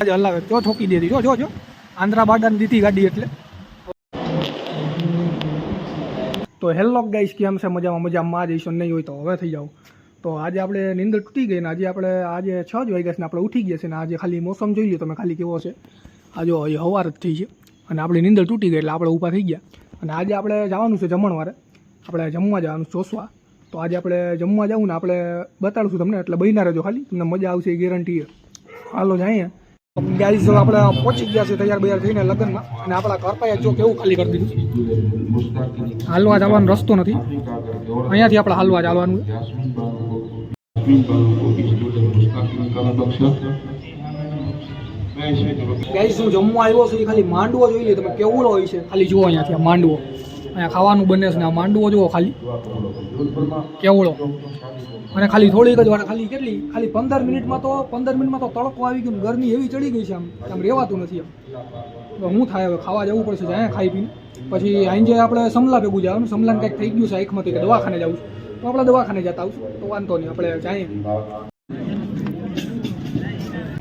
આજે હલાવે જો ઠોકી દેતી. જો જો જો. આંધ્રા બાડાની દીધી ગાડી એટલે. તો હેલો ગાઈસ, કેમ છે? મજામાં મજામાં. જઈશું નહીં હોય તો હવે થઈ જાઓ. તો આજે આપણે નીંદર તૂટી ગઈ ને આજે આપણે આજે છ જ વાગ્યા છે ને આપણે ઉઠી ગયા છે ને આજે ખાલી મોસમ જોઈ લો તમે ખાલી કેવો છે. આ જો એ હવાર જ થઈ છે અને આપણી નીંદર તૂટી ગઈ એટલે આપણે ઊભા થઈ ગયા. અને આજે આપણે જવાનું છે જમણવારે. આપણે જમવા જવાનું ચોસવા તો આજે આપણે જમવા જવું ને આપણે બતાડશું તમને, એટલે બહીના રહેજો ખાલી. તમને મજા આવશે એ ગેરંટી હાલો જાય ગાઈઝ આપણે પહોંચી ગયા છે તૈયાર બૈયાર થઈને લગ્નમાં. અને આપણા ઘર પાસે જો કેવું ખાલી કરી દીધું. હાલવા જવાનો રસ્તો નથી. અહીંયાથી આપણે હાલવા જવાનું ગાઈઝ હું જમવા આવ્યો છું, એ ખાલી માંડવો જોઈ લે. તમે કેવડો હોય છે? ખાલી જુઓ અહીંયાથી આ માંડવો. અહીંયા ખાવાનું બને છે આ માંડવો જુઓ ખાલી. કેવડો. અને ખાલી થોડીક જ વાર, ખાલી કેટલી? ખાલી પંદર મિનિટમાં તો, પંદર મિનિટમાં તો તડકો આવી ગયો ગરમી એવી ચડી ગઈ છે આમ. આમ રહેવાતું નથી આમ. હું થાય હવે? ખાવા જવું પડશે અહીંયા ખાઈ પીને. પછી અહીં જે આપણે સમલા ભેગું જવાનું સમલાને કંઈક થઈ ગયું છે આંખમાંથી કે દવાખાને જવું તો આપણે દવાખાને જતા આવશું તો વાંધો નહીં, આપણે જઈએ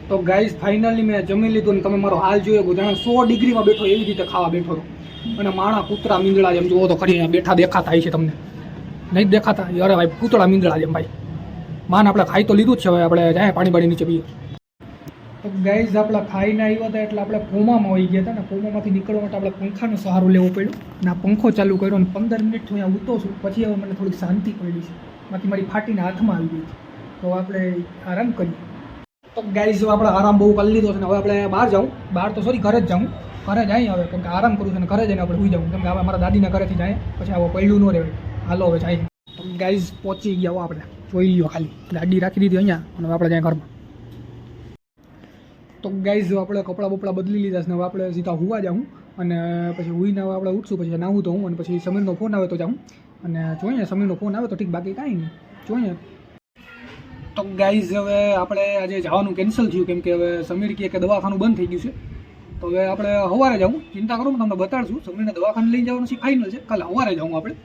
તો ગાઈઝ ફાઇનલી મેં જમી લીધું ને તમે મારો હાલ જોયો જાણે સો ડિગ્રીમાં બેઠો એવી રીતે ખાવા બેઠો હતો. અને માણા કૂતરા મીંદડા જેમ જુઓ તો ખરી બેઠા દેખાતા છે તમને. નહીં દેખાતા? અરે ભાઈ, કૂતરા મીંદડા જેમ ભાઈ. માન આપણે ખાઈ તો લીધું જ છે હવે, આપણે જાય પાણી બાણી નીચે પીએ. તો ગાઈઝ આપણે ખાઈને આવ્યા હતા એટલે આપણે પોમામાં આવી ગયા હતા ને, પોમામાંથી નીકળવા માટે આપણે પંખાનો સહારો લેવો પડ્યો. અને આ પંખો ચાલુ કર્યો અને પંદર મિનિટ હું અહીંયા ઉતો છું, પછી હવે મને થોડીક શાંતિ પડી છે. બાકી મારી ફાટીને હાથમાં આવી ગઈ તો આપણે આરામ કરીએ. તો ગાઈઝ આપણે આરામ બહુ કરી લીધો છે ને, હવે આપણે બહાર જાઉં. બહાર તો સોરી ઘરે જ જાઉં. ઘરે જાય હવે, કેમ કે આરામ કરું છું ને ઘરે જઈને આપણે સુઈ જાઉં. કેમ કે હવે મારા દાદીના ઘરેથી જાય, પછી આવો પડ્યું ન રહેવાય. હાલો હવે જાય. ગાઈઝ પહોંચી ગયા આપણે. જોઈ લ્યો ખાલી. ગાડી રાખી દીધી અહીંયા અને આપણે જાય ઘરમાં. તો ગાઈઝ આપણે કપડાં બપડા બદલી લીધા છે ને હવે આપણે સીધા હુવા જાઉં અને પછી હુઈને હવે આપણે ઉઠશું, પછી નાહું તો હું અને પછી સમીરનો ફોન આવે તો જાઉં. અને જોઈએ, સમીરનો ફોન આવે તો ઠીક, બાકી કાંઈ નહીં. જોઈએ. તો ગાઈઝ હવે આપણે આજે જવાનું કેન્સલ થયું, કેમ કે હવે સમીર કહે કે દવાખાનું બંધ થઈ ગયું છે. તો હવે આપણે સવારે જાઉં. ચિંતા કરું તમને બતાડશું. સમીરને દવાખાને લઈ જવાનું છે. ફાઇનલ છે. કાલે સવારે જાઉં આપણે.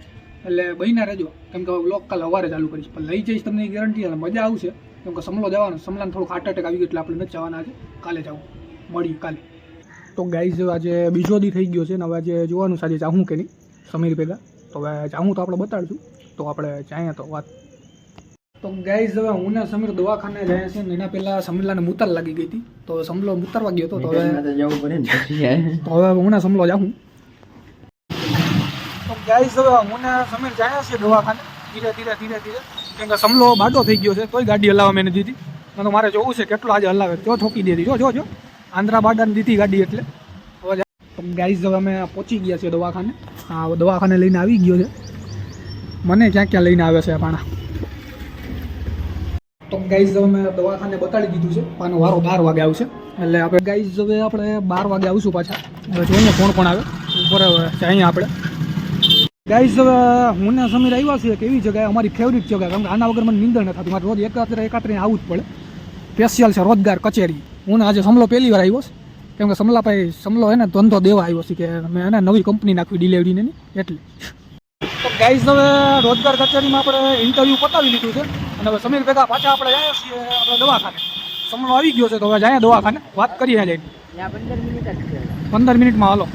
એટલે બહીના રહેજો. કેમ કે બ્લોક કાલે સવારે ચાલુ કરીશ. પણ લઈ જઈશ તમને ગેરંટી અને મજા આવશે. કેમ કે સમલો જવાનો સમલાને થોડુંક હાર્ટ એટેક આવી ગયું એટલે આપણે નથી જવાના આજે. કાલે જાઉં. મળી કાલે. તો ગાઈઝ આજે બીજો દી થઈ ગયો છે ને હવે આજે જોવાનું છે. આજે ચાહું કે નહીં? સમીર ભેગા. તો હવે ચાહું તો આપણે બતાડશું. તો આપણે ચાહીએ તો વાત. તો ગાઈઝ હવે હું ને સમીર દવાખાને જાય છે ને એના પહેલાં સમીરલાને મૂતર લાગી ગઈ હતી. તો સમલો મૂતરવા ગયો હતો તો હવે તો હવે હું ને સમલો જાઉં. તો ગાઈઝ હવે હું ને સમીર જાય છે દવાખાને. ધીરે ધીરે ધીરે ધીરે. કેમ કે સમલો બાટો થઈ ગયો છે કોઈ ગાડી હલાવવા મેં દીધી. અને તો મારે જોવું છે કેટલો આજે હલાવે? જો ઠોકી દીધી જો જો જો. આંધ્રા બાડાને દીધી ગાડી એટલે. ગાઈઝ હવે અમે પહોંચી ગયા છીએ દવાખાને. હા દવાખાને લઈને આવી ગયો છે. મને ક્યાં ક્યાં લઈને આવે છે પાણા? તો ગાઈઝ હવે મેં દવાખાને બતાડી દીધું છે. પાનો વારો બાર વાગે આવશે. એટલે આપણે ગાઈઝ હવે આપણે બાર વાગે આવશું પાછા. હવે જોઈએ કોણ કોણ આવે. બરાબર છે અહીંયા આપણે. ગાઈઝ હવે હું ને સમીર આવ્યા છીએ. કે એવી જગ્યાએ? અમારી ફેવરિટ જગ્યા. કારણ કે આના વગર મને નીંદર ન થતી મારે રોજ એકાત્રે એકાત્રે આવવું જ પડે. સ્પેશિયલ છે રોજગાર કચેરી. હું આજે સમલો પહેલી વાર આવ્યો છે. કેમ કે સમલાભાઈ, સમલો હે ને, ધંધો દેવા આવ્યો છે કે મેં એને નવી કંપની નાખવી ડિલિવરીને એની. એટલે. તો ગાઈઝ હવે રોજગાર કચેરીમાં આપણે ઇન્ટરવ્યૂ પતાવી લીધું છે. અને હવે સમીર ભેગા પાછા આપણે જઈએ છીએ આપણે દવાખાને સમલો આવી ગયો છે તો હવે જઈએ દવાખાને વાત કરીએ જઈને પંદર મિનિટ જ પંદર મિનિટમાં હાલો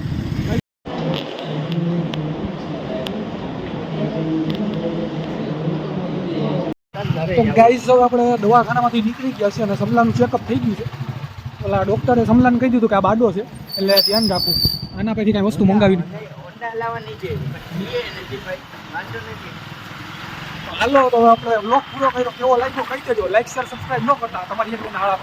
તો ગાઈઝ હવે આપણે દવાખાનામાંથી નીકળી ગયા છે અને સમલાનું ચેકઅપ થઈ ગયું છે પેલા ડૉક્ટરે સમલાને કહી દીધું કે આ બાડો છે એટલે ધ્યાન રાખવું આના પછી કાંઈ વસ્તુ મંગાવી નથી હાલો, તો આપણે બ્લોગ પૂરો કર્યો. કેવો લાગ્યો? કહી દેજો. લાઈક શેર સબસ્ક્રાઈબ ન કરતા. તમારી એક નાળા